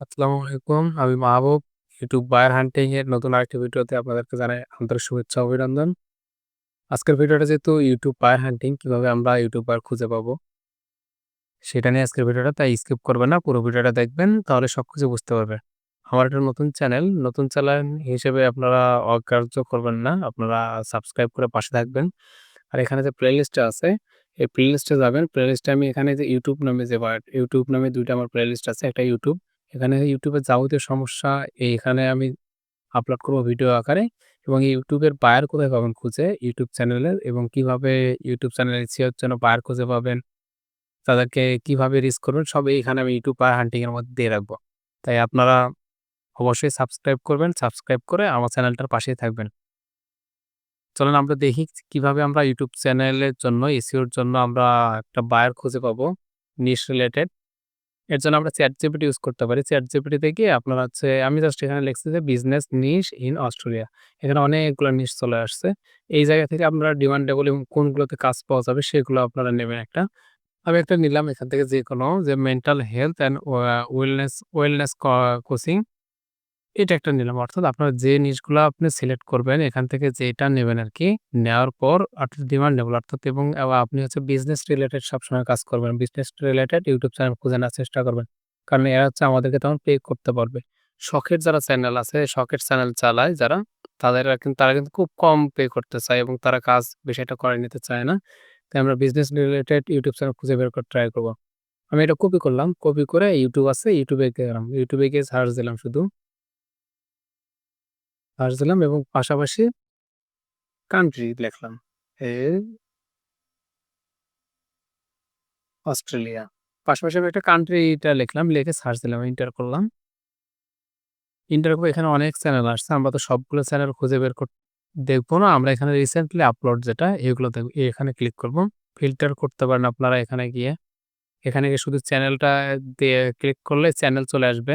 আসসালামু আলাইকুম। আমি মাহবুব। ইউটিউব বায়ার হান্টিং এর নতুন আরেকটি ভিডিওতে আপনাদেরকে জানাই আন্তরিক শুভেচ্ছা অভিনন্দন। আজকের ভিডিওটা যেহেতু ইউটিউব বায়ার হান্টিং কীভাবে আমরা ইউটিউব বায়ার খুঁজে পাবো সেটা নিয়ে আজকের ভিডিওটা তাই স্কিপ করবেন না পুরো ভিডিওটা দেখবেন তাহলে সবকিছু বুঝতে পারবেন। আমার একটা নতুন চ্যানেল, নতুন চ্যানেল হিসেবে আপনারা অগ্রাহ্য করবেন না। আপনারা সাবস্ক্রাইব করে পাশে থাকবেন। আর এখানে যে প্লেলিস্টটা আছে এই প্লেলিস্টে যাবেন। প্লেলিস্টে আমি এখানে যে ইউটিউব নামে যে ইউটিউব নামে ২ টা আমার প্লেলিস্ট আছে। একটা ইউটিউব এখানে ইউটিউবের যাবতীয় সমস্যা এইখানে আমি আপলোড করব ভিডিও আকারে এবং ইউটিউবের বায়ার কোথায় পাবেন খুঁজে ইউটিউব চ্যানেলের এবং কীভাবে ইউটিউব চ্যানেলের সিওর জন্য বায়ার খুঁজে পাবেন, তাদেরকে কীভাবে রিচ করবেন সব এইখানে আমি ইউটিউব বায়ার হান্টিংয়ের মধ্যে দিয়ে রাখব। তাই আপনারা অবশ্যই সাবস্ক্রাইব করবেন। সাবস্ক্রাইব করে আমার চ্যানেলটার পাশেই থাকবেন। চলেন আমরা দেখি কীভাবে আমরা ইউটিউব চ্যানেলের জন্য এসিওর জন্য আমরা একটা বায়ার খুঁজে পাবো নিশ রিলেটেড। এর জন্য আমরা চ্যাট জিপিটি ইউজ করতে পারি। চ্যাট জিপিটি থেকে আপনার হচ্ছে, আমি জাস্ট এখানে লিখছি যে বিজনেস নিশ ইন অস্ট্রেলিয়া। এখানে অনেকগুলো নিশ চলে আসছে। এই জায়গা থেকে আপনারা ডিমান্ডেবল এবং কোনগুলোতে কাজ পাওয়া যাবে সেগুলো আপনারা নেবেন একটা। আমি একটা নিলাম এখান থেকে যে কোনো যে mental health and wellness wellness coaching এটা একটা নিলাম। অর্থাৎ আপনার যে নিশগুলা আপনি সিলেক্ট করবেন এখান থেকে যেটা নেবেন আরকি। নেওয়ার পর অর্থাৎ ডিমান্ডেবল অর্থাৎ এবং আপনি হচ্ছে বিজনেস রিলেটেড সবসময় কাজ করবেন। বিজনেস রিলেটেড ইউটিউব চ্যানেল খুঁজে নেওয়ার চেষ্টা করবেন। কারণ এরা হচ্ছে আমাদেরকে তখন পে করতে পারবে। শখের যারা চ্যানেল আছে, শখের চ্যানেল চালায় যারা তাদের কিন্তু তারা কিন্তু খুব কম পে করতে চায় এবং তারা কাজ একটা করে নিতে চায় না। তাই আমরা বিজনেস রিলেটেড ইউটিউব চ্যানেল খুঁজে বের করে ট্রাই করব আমি এটা কপি করলাম। কপি করে ইউটিউব আছে ইউটিউবে গেলাম। ইউটিউবে গিয়ে সার্চ দিলাম শুধু। সার্চ দিলাম এবং পাশাপাশি কান্ট্রি লিখলাম। এ অস্ট্রেলিয়া। পাশাপাশি আমি একটা কান্ট্রিটা লিখলাম। লিখে সার্চ দিলাম। ইন্টার করলাম। ইন্টার করে এখানে অনেক চ্যানেল আসছে। আমরা তো সবগুলো চ্যানেল খুঁজে বের কর দেখব না। আমরা এখানে রিসেন্টলি আপলোড যেটা, এগুলো দেখব। এখানে ক্লিক করব। ফিল্টার করতে পারেন আপনারা এখানে গিয়ে। এখানে গিয়ে শুধু চ্যানেলটা দিয়ে ক্লিক করলে চ্যানেল চলে আসবে।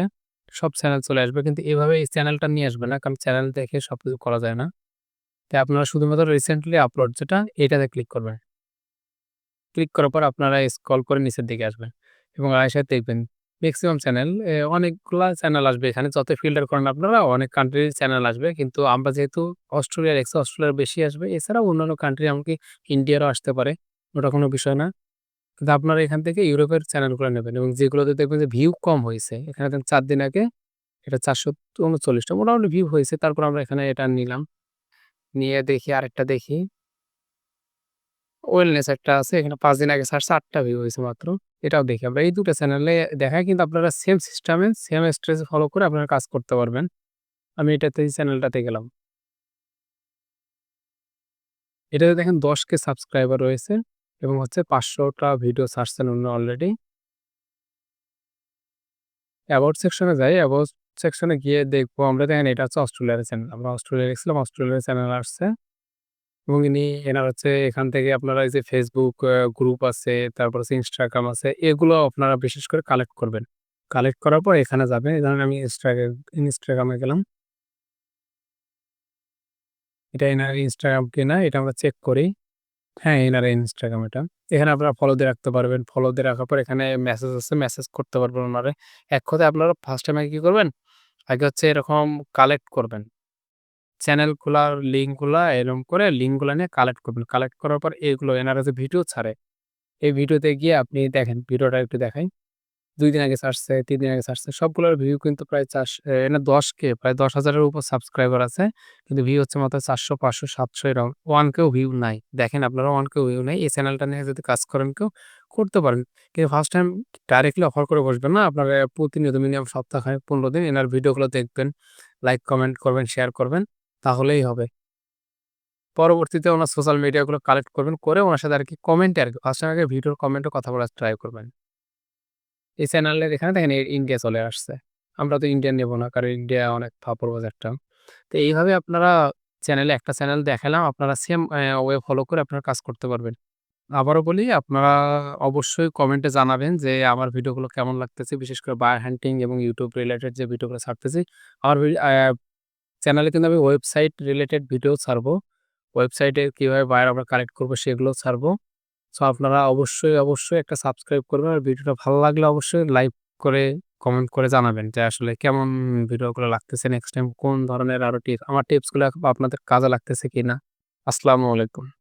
সব চ্যানেল চলে আসবে। কিন্তু এভাবে এই চ্যানেলটা নিয়ে আসবে না। কারণ চ্যানেল দেখে সব কিছু করা যায় না। তাই আপনারা শুধুমাত্র রিসেন্টলি আপলোড যেটা এটাতে ক্লিক করবেন। ক্লিক করার পর আপনারা স্ক্রল করে নিচের দিকে আসবেন এবং আইসা দেখবেন ম্যাক্সিমাম চ্যানেল অনেকগুলা চ্যানেল আসবে এখানে যত ফিল্টার করেন আপনারা অনেক কান্ট্রির চ্যানেল আসবে। কিন্তু আমরা যেহেতু অস্ট্রেলিয়ার লেখছি অস্ট্রেলিয়ার বেশি আসবে। এছাড়াও অন্যান্য কান্ট্রি এমনকি ইন্ডিয়ারও আসতে পারে। ওটা কোনো বিষয় না। কিন্তু আপনারা এখান থেকে ইউরোপের চ্যানেলগুলো নেবেন এবং যেগুলোতে দেখবেন যে ভিউ কম হয়েছে, এখানে দেখেন ৪ দিন আগে এটা চারশো উনচল্লিশটা মোটামুটি ভিউ হয়েছে। তারপর আমরা এখানে এটা নিলাম। নিয়ে দেখি, আরেকটা দেখি। ওয়েলনেস একটা আছে। এখানে পাঁচ দিন আগে ছাড়ছে ৮ টা ভিউ হয়েছে মাত্র। এটাও দেখি আমরা। এই ২ টা চ্যানেলে দেখায়, কিন্তু আপনারা সেম সিস্টেমে সেম স্ট্রেচে ফলো করে আপনারা কাজ করতে পারবেন। আমি এটাতে চ্যানেলটাতে গেলাম। এটাতে দেখেন ১০ কে সাবস্ক্রাইবার রয়েছে এবং হচ্ছে পাঁচশোটা ভিডিও ছাড়ছেন উনি অলরেডি। অ্যাবাউট সেকশনে যাই। অ্যাবাউট সেকশনে গিয়ে দেখব আমরা দেখেন এটা হচ্ছে অস্ট্রেলিয়ার চ্যানেল। আমরা অস্ট্রেলিয়া দেখছিলাম অস্ট্রেলিয়ার চ্যানেল আসছে। এবং ইনি এনার হচ্ছে এখান থেকে আপনারা এই যে ফেসবুক গ্রুপ আছে, তারপর হচ্ছে ইনস্টাগ্রাম আছে এগুলো আপনারা বিশেষ করে কালেক্ট করবেন। কালেক্ট করার পর এখানে যাবেন। ধরেন আমি ইনস্টা Instagram এ গেলাম। এটা এনার Instagram কিনা এটা আমরা চেক করি। হ্যাঁ, এনারা ইনস্টাগ্রাম এটা। এখানে আপনারা ফলো দিয়ে রাখতে পারবেন। ফলো দিয়ে রাখার পর এখানে মেসেজ আছে, মেসেজ করতে পারবেন উনারে। এক কথায় আপনারা ফার্স্ট টাইম আগে কি করবেন? আগে হচ্ছে এরকম কালেক্ট করবেন। চ্যানেল খোলার লিঙ্কগুলা এরকম করে লিঙ্কগুলা নিয়ে কালেক্ট করবেন। কালেক্ট করার পর এগুলো এনারা যে ভিডিও ছাড়ে, এই ভিডিওতে গিয়ে আপনি দেখেন ভিডিওটা একটু দেখাই। ২ দিন আগে ছাড়ছে, তিন দিন আগে ছাড়ছে। সবগুলোর ভিউ কিন্তু প্রায় চারশ এনার ১০ কে প্রায় দশ হাজারের উপর সাবস্ক্রাইবার আছে। কিন্তু ভিউ হচ্ছে মাত্র চারশো পাঁচশো সাতশো এরকম। ওয়ান কেও ভিউ নাই। দেখেন আপনারা ওয়ান কেও ভিউ নাই। এই চ্যানেলটা নিয়ে যদি কাজ করেন কেউ করতে পারেন। কিন্তু ফার্স্ট টাইম ডাইরেক্টলি অফার করে বসবেন না। আপনারা প্রতিনিয়ত মিনিমাম সপ্তাহে ১৫ দিন এনার ভিডিওগুলো দেখবেন। লাইক, কমেন্ট করবেন, শেয়ার করবেন। তাহলেই হবে। পরবর্তীতে ওনার সোশ্যাল মিডিয়াগুলো কালেক্ট করবেন। করে ওনার সাথে আরকি কমেন্টে আরকি ফার্স্ট টাইম আগে ভিডিওর কমেন্টে কথা বলার ট্রাই করবেন। এই চ্যানেলের এখানে দেখেন ইন্ডিয়া চলে আসছে। আমরা তো ইন্ডিয়ান নেব না। কারণ ইন্ডিয়া অনেক ফাপড়বাজ একটা। তো এইভাবে আপনারা চ্যানেলে একটা চ্যানেল দেখালাম, আপনারা সেম ওয়ে ফলো করে আপনারা কাজ করতে পারবেন। আবারও বলি, আপনারা অবশ্যই কমেন্টে জানাবেন যে আমার ভিডিওগুলো কেমন লাগতেছে। বিশেষ করে বায়ার হান্টিং এবং ইউটিউব রিলেটেড যে ভিডিওগুলো ছাড়তেছি। আমার চ্যানেলে কিন্তু আমি ওয়েবসাইট রিলেটেড ভিডিও ছাড়বো। ওয়েবসাইটে কীভাবে বায়ার আমরা কালেক্ট করব সেগুলোও ছাড়বো। সো আপনারা অবশ্যই, অবশ্যই একটা সাবস্ক্রাইব করবেন। আর ভিডিওটা ভালো লাগলে অবশ্যই লাইক করে কমেন্ট করে জানাবেন যে আসলে কেমন ভিডিওগুলো লাগতেছে নেক্সট টাইম কোন ধরনের আরও টিপস আমার টিপসগুলো আপনাদের কাজে লাগতেছে কিনা আসসালামু আলাইকুম